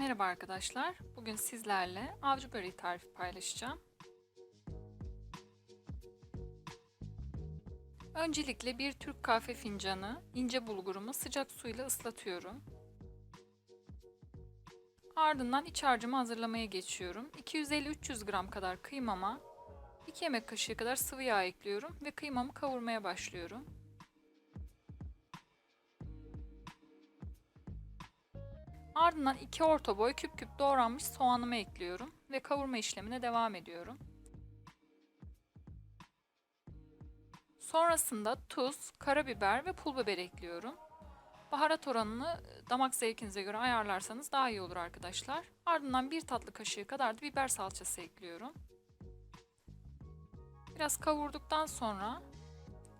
Merhaba arkadaşlar. Bugün sizlerle avcı böreği tarifi paylaşacağım. Öncelikle bir Türk kahve fincanı ince bulgurumu sıcak suyla ıslatıyorum. Ardından iç harcımı hazırlamaya geçiyorum. 250-300 gram kadar kıymama 2 yemek kaşığı kadar sıvı yağ ekliyorum ve kıymamı kavurmaya başlıyorum. Ardından 2 orta boy küp küp doğranmış soğanımı ekliyorum ve kavurma işlemine devam ediyorum. Sonrasında tuz, karabiber ve pul biber ekliyorum. Baharat oranını damak zevkinize göre ayarlarsanız daha iyi olur arkadaşlar. Ardından bir tatlı kaşığı kadar da biber salçası ekliyorum. Biraz kavurduktan sonra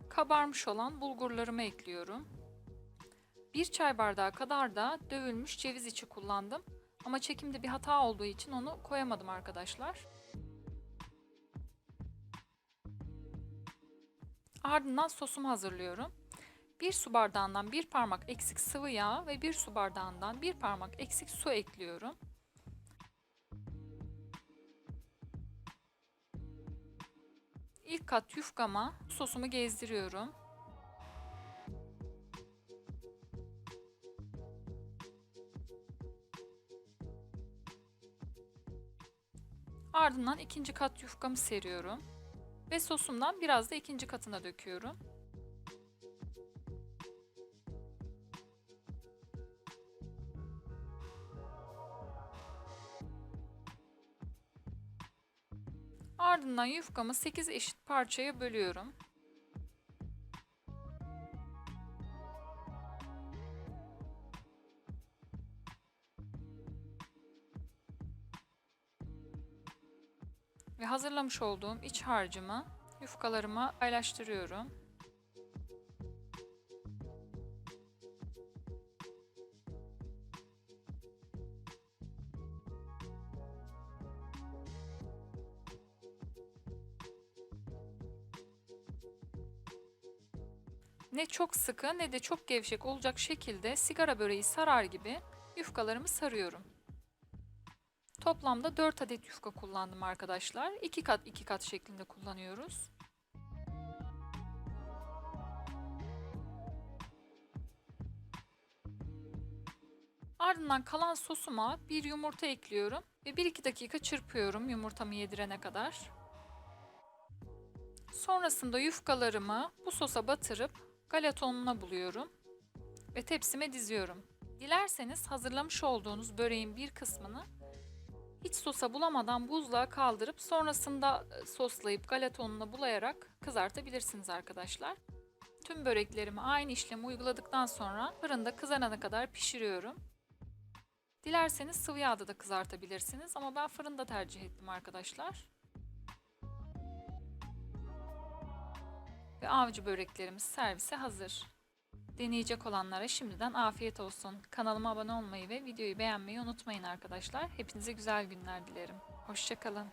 kabarmış olan bulgurlarımı ekliyorum. Bir çay bardağı kadar da dövülmüş ceviz içi kullandım. Ama çekimde bir hata olduğu için onu koyamadım arkadaşlar. Ardından sosumu hazırlıyorum. Bir su bardağından bir parmak eksik sıvı yağ ve bir su bardağından bir parmak eksik su ekliyorum. İlk kat yufkama sosumu gezdiriyorum. Ardından ikinci kat yufkamı seriyorum. Ve sosumdan biraz da ikinci katına döküyorum. Ardından yufkamı 8 eşit parçaya bölüyorum. Ve hazırlamış olduğum iç harcımı yufkalarıma paylaştırıyorum. Ne çok sıkı ne de çok gevşek olacak şekilde sigara böreği sarar gibi yufkalarımı sarıyorum. Toplamda 4 adet yufka kullandım arkadaşlar. 2 kat 2 kat şeklinde kullanıyoruz. Ardından kalan sosuma bir yumurta ekliyorum ve 1-2 dakika çırpıyorum yumurtamı yedirene kadar. Sonrasında yufkalarımı bu sosa batırıp galeta buluyorum ve tepsime diziyorum. Dilerseniz hazırlamış olduğunuz böreğin bir kısmını hiç sosa bulamadan buzluğa kaldırıp sonrasında e, soslayıp galeta ununa bulayarak kızartabilirsiniz arkadaşlar. Tüm böreklerimi aynı işlemi uyguladıktan sonra fırında kızarana kadar pişiriyorum. Dilerseniz sıvı yağda da kızartabilirsiniz ama ben fırında tercih ettim arkadaşlar. Ve avcı böreklerimiz servise hazır. Deneyecek olanlara şimdiden afiyet olsun. Kanalıma abone olmayı ve videoyu beğenmeyi unutmayın arkadaşlar. Hepinize güzel günler dilerim. Hoşçakalın.